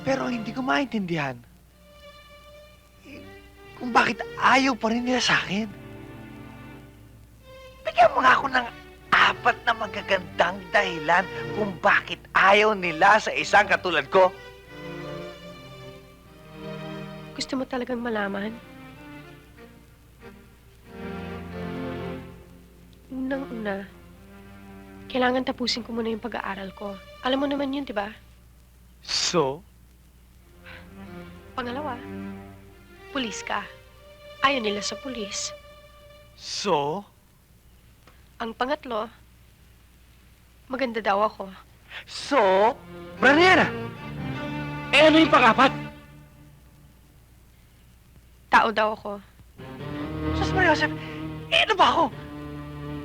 Pero hindi ko maintindihan, eh, kung bakit ayaw pa rin nila sa akin. Bigyan mo nga ako ng apat na magagandang dahilan kung bakit ayaw nila sa isang katulad ko. Gusto mo talagang malaman? Unang-una, kailangan tapusin ko muna yung pag-aaral ko. Alam mo naman yun, di ba? So? Pangalawa, pulis ka. Ayaw nila sa pulis. So? Ang pangatlo, maganda daw ako. So? Mariana! Eh, ano yung pangapat? Tao daw ako. Sus Maria Joseph, eh ano ba ako?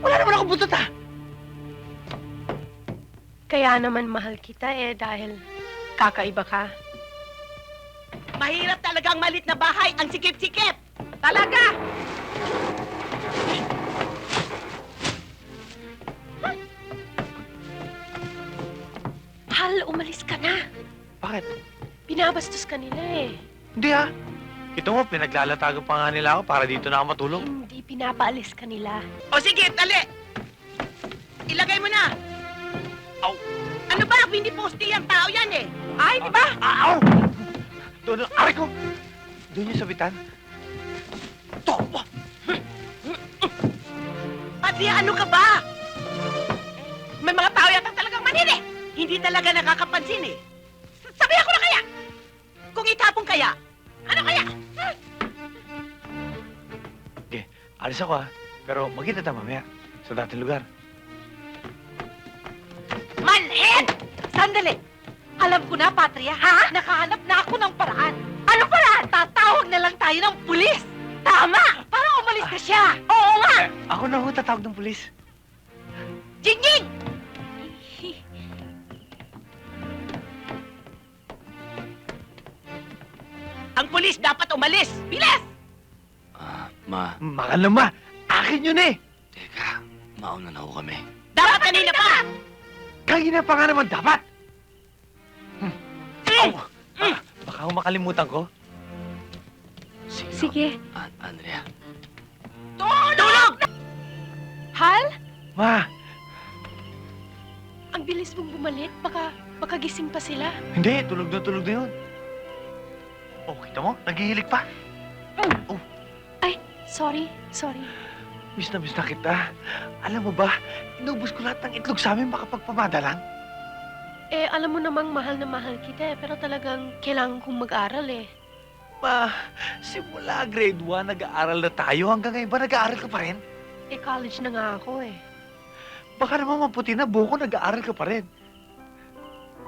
Wala naman ako butot ah! Kaya naman mahal kita eh dahil kakaiba ka. Mahirap talaga ang malit na bahay, ang sikip-sikip. Talaga! Hal, umalis ka na. Bakit? Binabastos ka nila eh. Hindi ah. Ito mo, pinaglalatago pa nga nila ako para dito na ako matulog. Hindi pinapaalis ka nila. O sige, tali. Ilagay mo na. Aw. Ano ba? Hindi posti ang tao yan eh. Ay, di ba? Aw! Doon, aray ko! Doon yung sabitan. To! Pati ano ka ba? May mga tao yata talagang manini. Hindi talaga nakakapansin eh. Sabihan ko na kaya. Kung itapon kaya, ano kaya? Alis ako ah. Pero magkita tayo mamaya sa dating lugar. Manhid! Sandali! Alam ko na, Patria, ha? Nakahanap na ako ng paraan. Ano paraan? Tatawag na lang tayo ng pulis. Tama! Para umalis na siya. Oo nga! Eh, ako na ho tatawag ng pulis. Jingjing! Ang pulis dapat umalis! Bilis! Ah, ma, Mahal na ma! Akin yun eh! teka. Mauna na ho kami. Dapat kanina pa! Kanina pa nga naman dapat! Makalimutan ko. Sino? Sige. An Andrea. Tulog! Hal, Ma! ang bilis mong bumalik. Baka, baka gising pa sila. Hindi, tulog na tulog na yun. Oh, kita mo? Naghihilig pa. Sorry, sorry. Miss na miss na kita. Alam mo ba, inubos ko lahat ng itlog sa amin makapagpamada lang. Eh, alam mo namang mahal na mahal kita eh. Pero talagang kailangan kong mag-aral eh. Ma, simula grade 1, nag-aaral na tayo. Hanggang ngayon ba nag-aaral ka pa rin? Eh, college na nga ako eh. Baka naman maputi na buko, nag-aaral ka pa rin.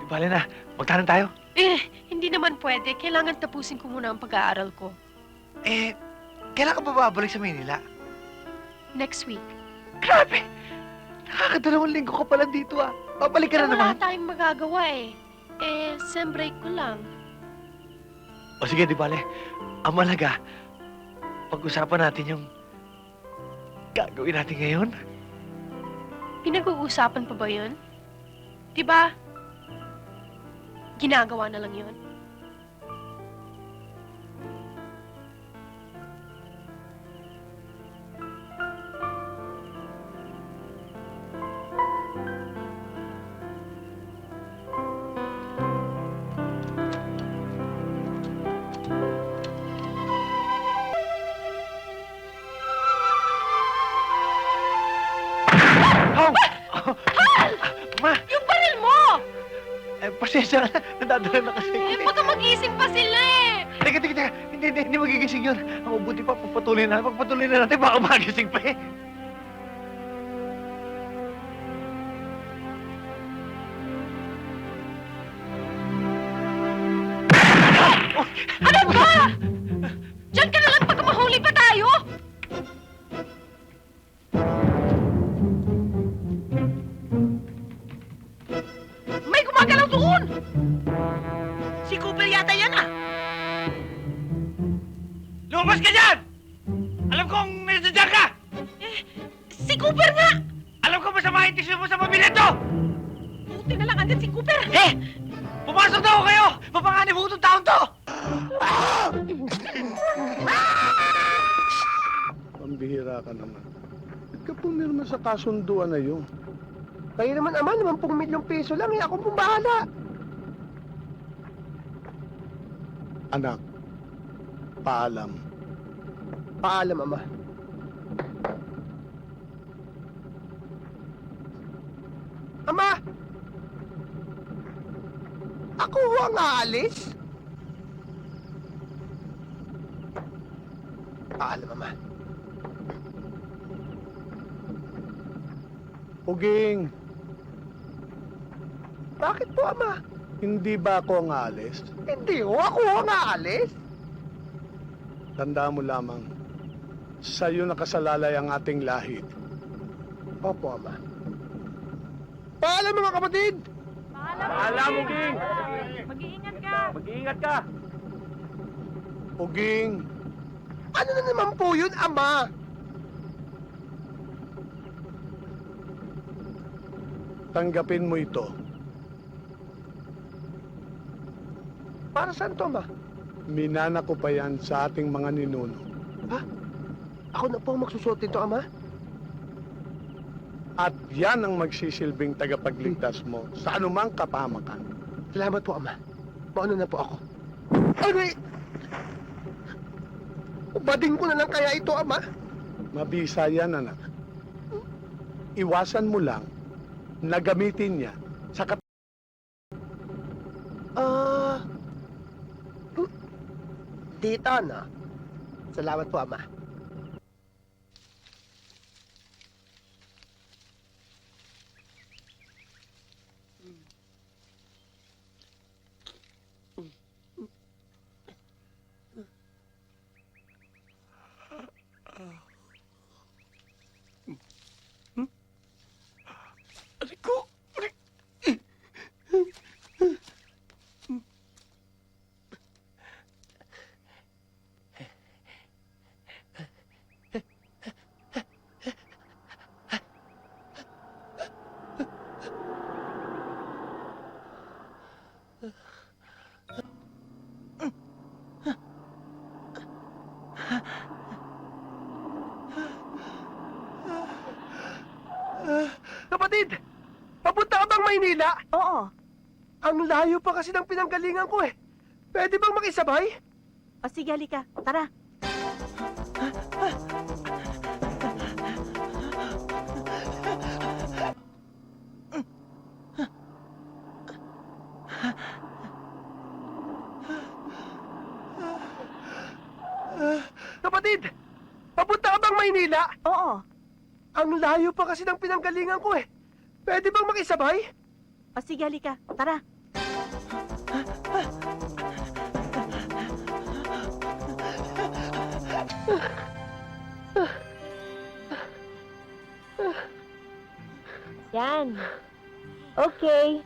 Di bale na, magtanong tayo. Eh, hindi naman pwede. Kailangan tapusin ko muna ang pag-aaral ko. Eh, kailan ka ba babalik sa Manila? Next week. Grabe! Nakakadalawang linggo ka pala dito ah. Babalik ka Eh, na wala naman. tayong magagawa eh. Eh, sem break ko lang. O sige, di bale. Ang malaga, pag-usapan natin yung gagawin natin ngayon. Pinag-uusapan pa ba yun? Di ba? Ginagawa na lang yun. Pasensya na. Nadadala na kasi. Eh, baka magising pa sila eh! Teka, teka, teka. Hindi, hindi, hindi magigising yun. Ang mabuti pa, pagpatuloy na. Pagpatuloy na natin, baka magising pa eh. Lumabas ka dyan! Alam kong medyo dyan ka! Eh, si Cooper nga! Alam ko masama yung tisyo mo sa pamilya to! Buti na lang andyan si Cooper! Eh! Pumasok daw kayo! Mapanganib ko itong taon to! Pambihira ka naman. Ba't ka pumirma sa kasunduan na yun? Kayo naman, ama, naman pong milyong piso lang eh. Ako pong bahala. Anak, paalam. Paalam, ama. Ama! Ako ang aalis? Paalam, ama. Uging, Bakit po, ama? hindi ba ako ang aalis? Hindi ho, ako ang aalis. Tandaan mo lamang, sa'yo nakasalalay ang ating lahi. Opo, ama. Paalam, mga kapatid! Uging, Ano na naman po yun, ama? tanggapin mo ito. Para saan to, ama? Minana ko pa yan sa ating mga ninuno. Ako na po ang magsusuot nito, ama? At yan ang magsisilbing tagapagligtas mo sa anumang kapamakan. Salamat po, Ama. Mauna na po ako. Aray! Ubading ko na lang kaya ito, Ama. Mabisa yan, anak. Iwasan mo lang na gamitin niya sa kat... Ah... hmm, dito, na. Salamat po, Ama. Kapatid! Papunta ka bang Maynila? Oo. Ang layo pa kasi ng pinanggalingan ko eh. Pwede bang makisabay? O sige, halika. Tara. Kapatid! Papunta ka bang Maynila? Oo. Ang layo pa kasi ng pinanggalingan ko eh. Pwede bang makisabay? O sige, halika. Tara. Yan. Okay.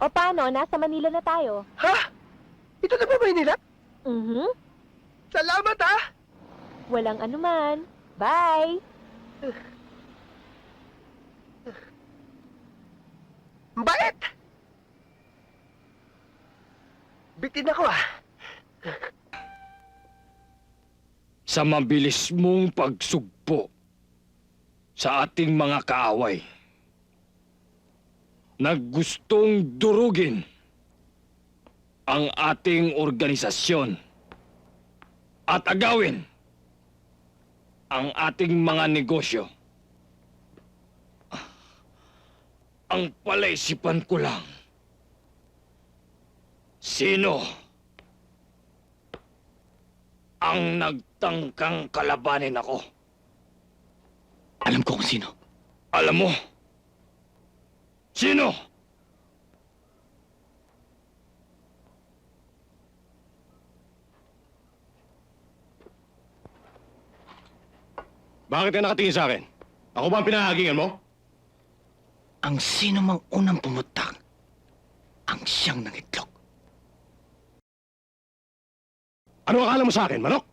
O paano? Nasa Manila na tayo. Ha? Ito na ba Maynila? Mhm. Salamat ha! Walang anuman. Bye! Bait! Bitin ako ah. sa mabilis mong pagsugpo sa ating mga kaaway na gustong durugin ang ating organisasyon at agawin ang ating mga negosyo. Ang palaisipan ko lang, sino ang nagtangkang kalabanin ako. Alam ko kung sino. Alam mo? Sino? Bakit ka nakatingin sa akin? Ako ba ang pinahagingan mo? Ang sino mang unang pumutak, ang siyang ng itlog. Ano akala mo sa akin, manok?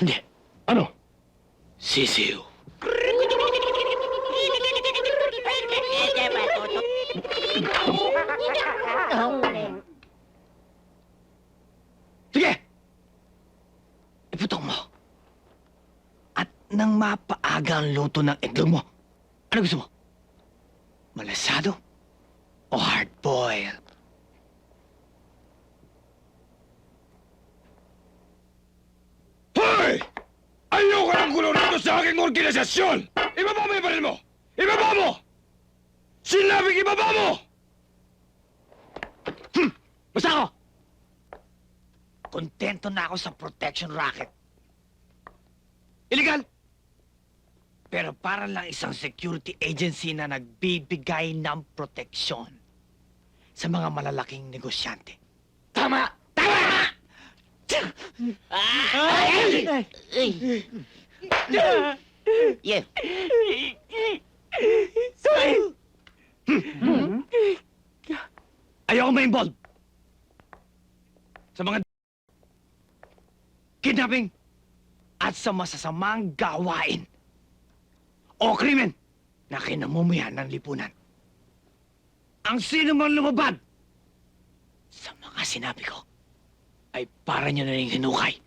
Hindi, Ano? sisiw. Sige! Iputok mo. At nang mapaaga ang luto ng itlog mo, Ano gusto mo? Malasado? O hard-boiled? Ayoko ng gulo rito sa aking organisasyon! Ibaba mo yung baril mo! Ibaba mo! Sinabing ibaba mo! Basta ako! Kontento na ako sa protection racket. Illegal! Pero para lang isang security agency na nagbibigay ng proteksyon sa mga malalaking negosyante. Tama! Tama! Ay! Yeah. Ayoko ma-involve sa mga kidnapping at sa masasamang gawain o krimen na kinamumuyan ng lipunan. Ang sino mang lumabad sa mga sinabi ko ay para nyo na rin hinukay